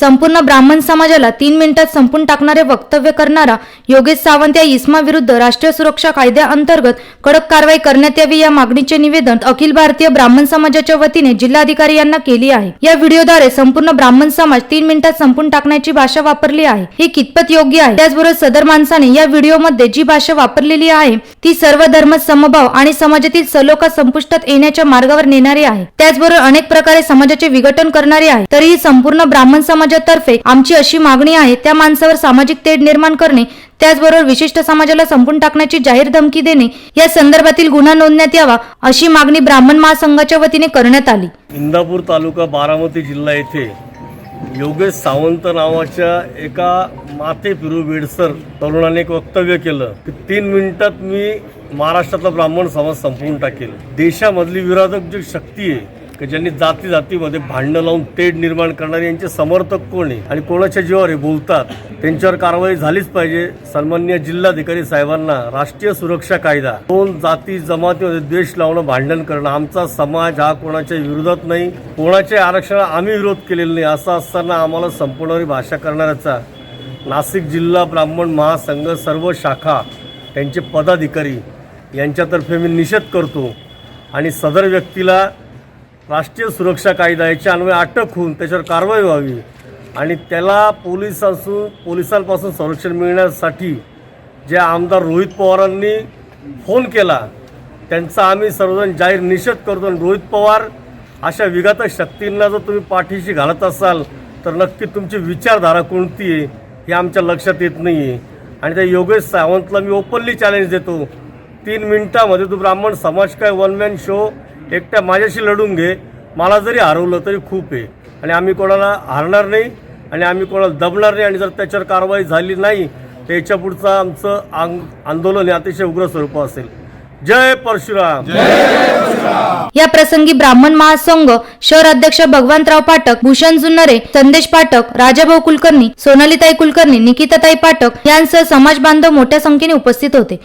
संपूर्ण ब्राह्मण समाजाला तीन मिनिटात संपून टाकणारे वक्तव्य करणारा योगेश सावंत या इस्मा विरुद्ध राष्ट्रीय सुरक्षा कायद्याअंतर्गत कडक कारवाई करण्यात यावी या मागणीचे निवेदन अखिल भारतीय ब्राह्मण समाजाच्या वतीने जिल्हाधिकारी यांना केली आहे. या व्हिडिओद्वारे संपूर्ण ब्राह्मण समाज तीन मिनिटात संपून टाकण्याची भाषा वापरली आहे. ही कितपत योग्य आहे? त्याचबरोबर सदर माणसाने या व्हिडिओमध्ये जी भाषा वापरलेली आहे ती सर्व धर्म समभाव आणि समाजातील सलोखा संपुष्टात येण्याच्या मार्गावर नेणारी आहे. त्याचबरोबर अनेक प्रकारे समाजाचे विघटन करणारी आहे. तरीही संपूर्ण ब्राह्मण समाज समाजातर्फे आमची अशी मागणी आहे त्या माणसावर सामाजिक तेढ निर्माण करणे त्याचबरोबर विशिष्ट समाजाला संपून टाकण्याची जाहीर धमकी देणे या संदर्भातील गुन्हा नोंदण्यात यावा अशी मागणी ब्राह्मण महासंघाच्या वतीने करण्यात आली. इंदापूर तालुका बारामती जिल्हा येथे योगेश सावंत नावाच्या एका माते फिरू बेडसर तरुणाने एक वक्तव्य केलं की तीन मिनिटात मी महाराष्ट्रातला ब्राह्मण समाज संपवून टाकेल. देशामधली विरोधक जी शक्ती आहे की ज्यांनी जाती जातीमध्ये भांडणं लावून तेढ निर्माण करणारे यांचे समर्थक कोण आहे? आणि कोणाच्या जीवावर हे बोलतात? त्यांच्यावर कारवाई झालीच पाहिजे. सन्मान्य जिल्हाधिकारी साहेबांना राष्ट्रीय सुरक्षा कायदा. दोन जाती जमातीमध्ये द्वेष लावणं भांडण करणं आमचा समाज हा कोणाच्या विरोधात नाही कोणाच्या आरक्षणाला आम्ही विरोध केलेला नाही असं असताना आम्हाला संपूर्णवरी भाषा करणाऱ्याचा नाशिक जिल्हा ब्राह्मण महासंघ सर्व शाखा त्यांचे पदाधिकारी यांच्यातर्फे मी निषेध करतो. आणि सदर व्यक्तीला राष्ट्रीय सुरक्षा कायदा याच्या अन्वये अटक होऊन त्याच्यावर कारवाई व्हावी. आणि त्याला पोलिसांसून पोलिसांपासून संरक्षण मिळण्यासाठी जे आमदार रोहित पवारांनी फोन केला त्यांचा आम्ही सर्वजण जाहीर निषेध करतो. आणि रोहित पवार अशा विघातक शक्तींना जर तुम्ही पाठीशी घालत असाल तर नक्की तुमची विचारधारा कोणती आहे हे आमच्या लक्षात येत नाही आहे आणि त्या योगेश सावंतला मी ओपनली चॅलेंज देतो. तीन मिनटामध्ये तू ब्राह्मण समाज काय वन मॅन शो एकट्या माझ्याशी लढून घे. मला जरी हरवलं तरी खूप आहे. आणि आम्ही कोणाला हारणार नाही आणि आम्ही कोणाला दबणार नाही आणि जर त्याच्यावर कारवाई झाली नाही तर याच्या पुढचं आमचं आंग आंदोलन हे अतिशय उग्र स्वरूप असेल. जय परशुराम. या प्रसंगी ब्राह्मण महासंघ शहर अध्यक्ष भगवंतराव पाठक भूषण जुन्नरे संदेश पाठक राजाभाऊ कुलकर्णी सोनालीताई कुलकर्णी निकिताताई पाठक यांसह समाज बांधव मोठ्या संख्येने उपस्थित होते.